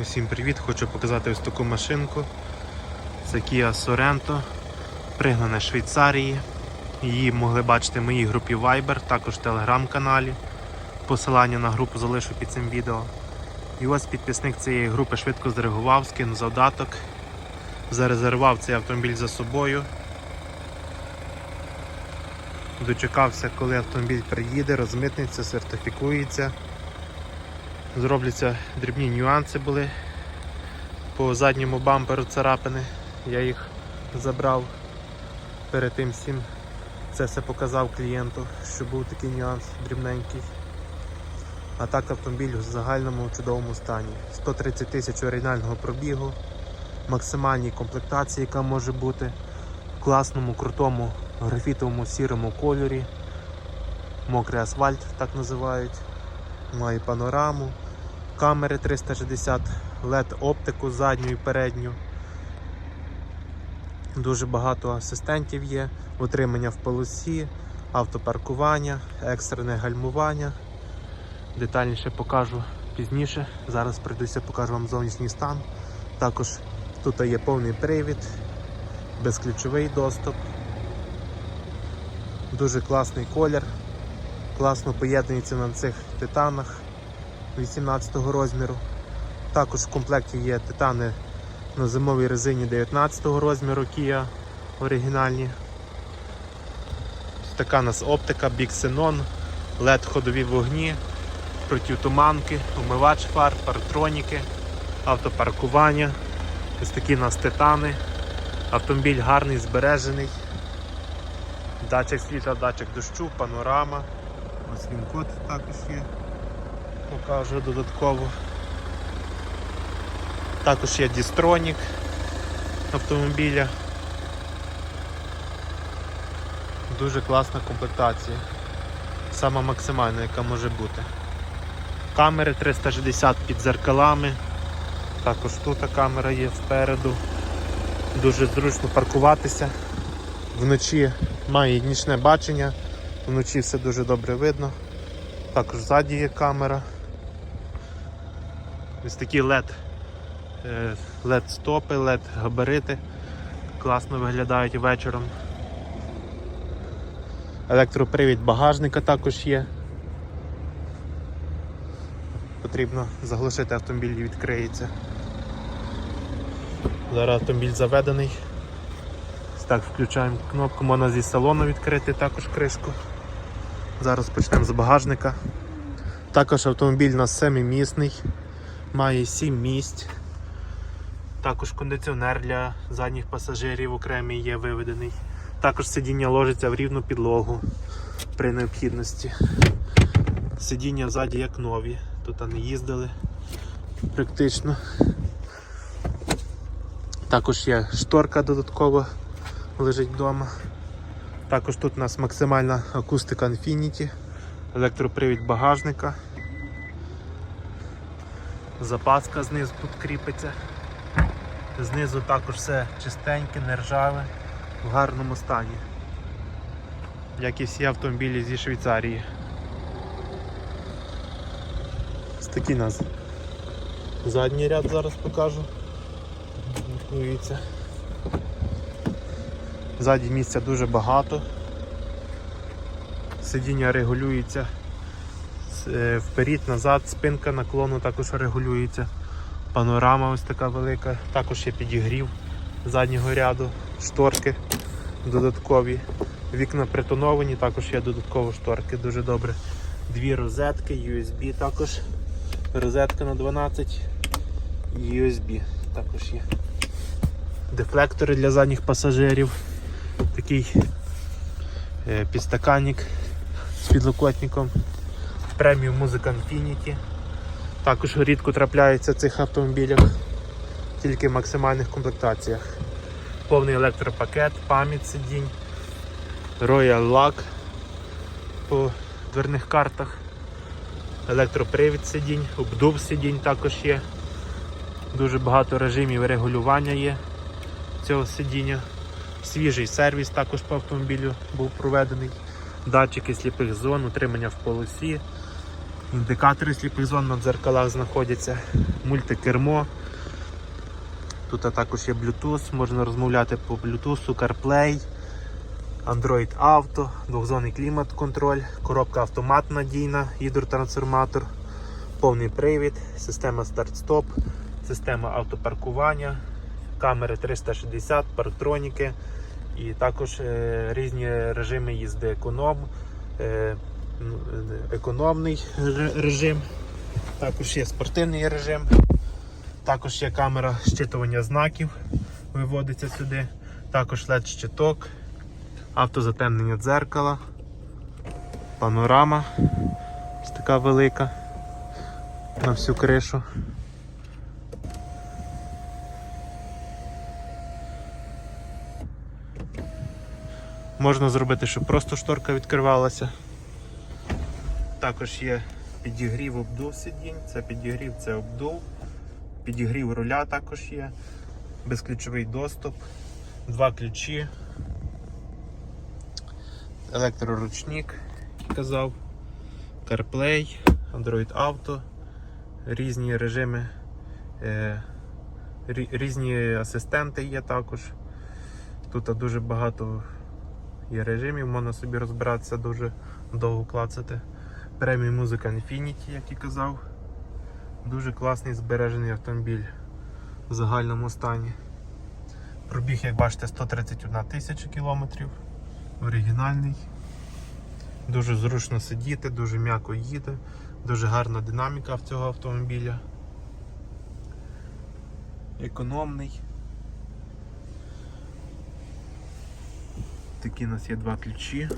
Усім привіт! Хочу показати ось таку машинку. Це Kia Sorento, пригнана Швейцарії. Її могли бачити в моїй групі Viber, також в телеграм-каналі. Посилання на групу залишу під цим відео. І ось підписник цієї групи швидко зреагував, скинув завдаток, зарезервував цей автомобіль за собою. Дочекався, коли автомобіль приїде, розмитниться, сертифікується. Зробляться дрібні нюанси були по задньому бамперу царапини. Я їх забрав перед тим всім. Це все показав клієнту, що був такий нюанс дрібненький. А так автомобіль в загальному чудовому стані. 130 тисяч оригінального пробігу, максимальній комплектації, яка може бути, в класному, крутому графітовому сірому кольорі. Мокрий асфальт так називають. Має панораму, камери 360, LED оптику задню і передню. Дуже багато асистентів є, утримання в полосі, автопаркування, екстрене гальмування. Детальніше покажу пізніше. Зараз прийдуся, покажу вам зовнішній стан. Також тут є повний привід, безключовий доступ. Дуже класний колір. Класно поєднується на цих титанах 18 розміру. Також в комплекті є титани на зимовій резині 19 розміру Kia оригінальні. Така у нас оптика, Big Xenon, LED ходові вогні, протитуманки, умивач фар, партроніки, автопаркування. Ось такі у нас титани. Автомобіль гарний, збережений. Датчик світла, датчик дощу, панорама. Ось він код також є. Покажу додатково. Також є дістронік автомобіля. Дуже класна комплектація. Сама максимальна, яка може бути. Камери 360 під зеркалами. Також тут камера є спереду. Дуже зручно паркуватися. Вночі має нічне бачення, вночі все дуже добре видно. Також ззаді є камера. Ось такі LED, е, LED стопи, LED габарити. Класно виглядають вечором. Електропривід багажника також є. Потрібно заглушити автомобіль і відкриється. Зараз автомобіль заведений. Так, включаємо кнопку, можна зі салону відкрити також кришку. Зараз почнемо з багажника. Також автомобіль у нас семимісний, має 7 місць. Також кондиціонер для задніх пасажирів окремий є виведений. Також сидіння ложиться в рівну підлогу при необхідності. Сидіння ззаді як нові, тут не їздили практично. Також є шторка додаткова лежить вдома. Також тут у нас максимальна акустика Infinity, електропривід багажника. Запаска знизу тут кріпиться. Знизу також все чистеньке, нержаве, в гарному стані. Як і всі автомобілі зі Швейцарії. Ось такий нас задній ряд зараз покажу. Дивіться. Ззаді місця дуже багато. Сидіння регулюється е, вперед, назад, спинка наклону також регулюється. Панорама ось така велика, також є підігрів заднього ряду, шторки додаткові. Вікна притоновані, також є додаткові шторки, дуже добре. Дві розетки, USB також. Розетка на 12 і USB також є. Дефлектори для задніх пасажирів. Такий е, підстаканник з підлокотником. Преміум музика Infinity. Також рідко трапляється в цих автомобілях, тільки в максимальних комплектаціях. Повний електропакет, пам'ять сидінь, Royal Lock по дверних картах, електропривід сидінь, обдув сидінь також є. Дуже багато режимів регулювання є цього сидіння. Свіжий сервіс також по автомобілю був проведений. Датчики сліпих зон, утримання в полосі, Індикатори сліпих зон на дзеркалах знаходяться, мультикермо. Тут також є Bluetooth, можна розмовляти по Bluetooth, CarPlay, Android Auto, двохзонний клімат-контроль, коробка автомат надійна, гідротрансформатор, повний привід, система старт-стоп, система автопаркування, камери 360, парктроніки і також е, різні режими їзди економ, е, економний режим, також є спортивний режим, також є камера щитування знаків, виводиться сюди, також LED щиток, автозатемнення дзеркала, панорама ось така велика на всю кришу. Можна зробити, щоб просто шторка відкривалася. Також є підігрів обдув сидінь, це підігрів, це обдув. Підігрів руля також є, безключовий доступ, два ключі, електроручник, казав, CarPlay, Android Auto, різні режими, е, різні асистенти є також. Тут дуже багато є режимів, можна собі розбиратися дуже довго клацати. Преміум музика Infinity, як і казав. Дуже класний збережений автомобіль в загальному стані. Пробіг, як бачите, 131 тисяча кілометрів. Оригінальний. Дуже зручно сидіти, дуже м'яко їде, дуже гарна динаміка в цього автомобіля. Економний. Такі у нас є два ключі.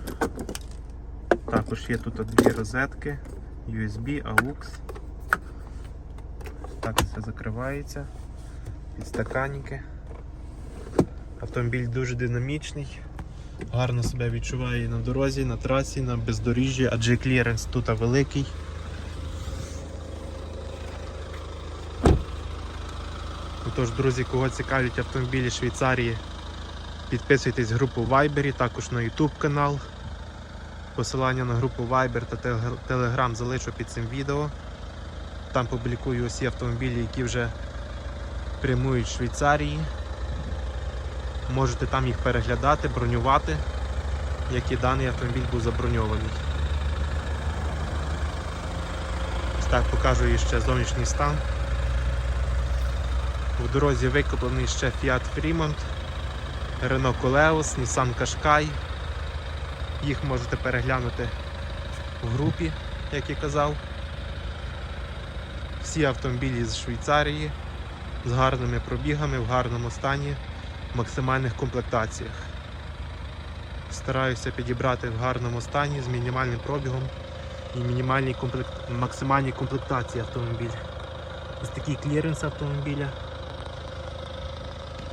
Також є тут дві розетки, USB, AUX. Так все закривається. Підстаканники. Автомобіль дуже динамічний, гарно себе відчуває на дорозі, на трасі, на бездоріжжі, адже кліренс тут великий. Отож, друзі, кого цікавлять автомобілі Швейцарії, підписуйтесь в групу Viber, також на YouTube канал. Посилання на групу Viber та Telegram залишу під цим відео. Там публікую усі автомобілі, які вже прямують з Швейцарії. Можете там їх переглядати, бронювати, як і даний автомобіль був заброньований. Ось так покажу ще зовнішній стан. В дорозі викоплений ще Fiat Fremont, Renault Coleos, Nissan Qashqai. Їх можете переглянути в групі, як я казав. Всі автомобілі з Швейцарії з гарними пробігами, в гарному стані, в максимальних комплектаціях. Стараюся підібрати в гарному стані з мінімальним пробігом і мінімальній комплект... максимальній комплектації автомобіля. Ось такий кліренс автомобіля.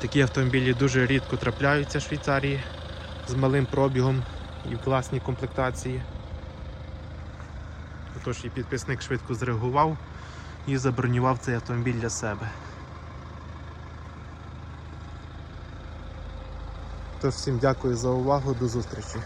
Такі автомобілі дуже рідко трапляються в Швейцарії з малим пробігом і в класній комплектації. Тож і підписник швидко зреагував і забронював цей автомобіль для себе. Тож всім дякую за увагу, до зустрічі.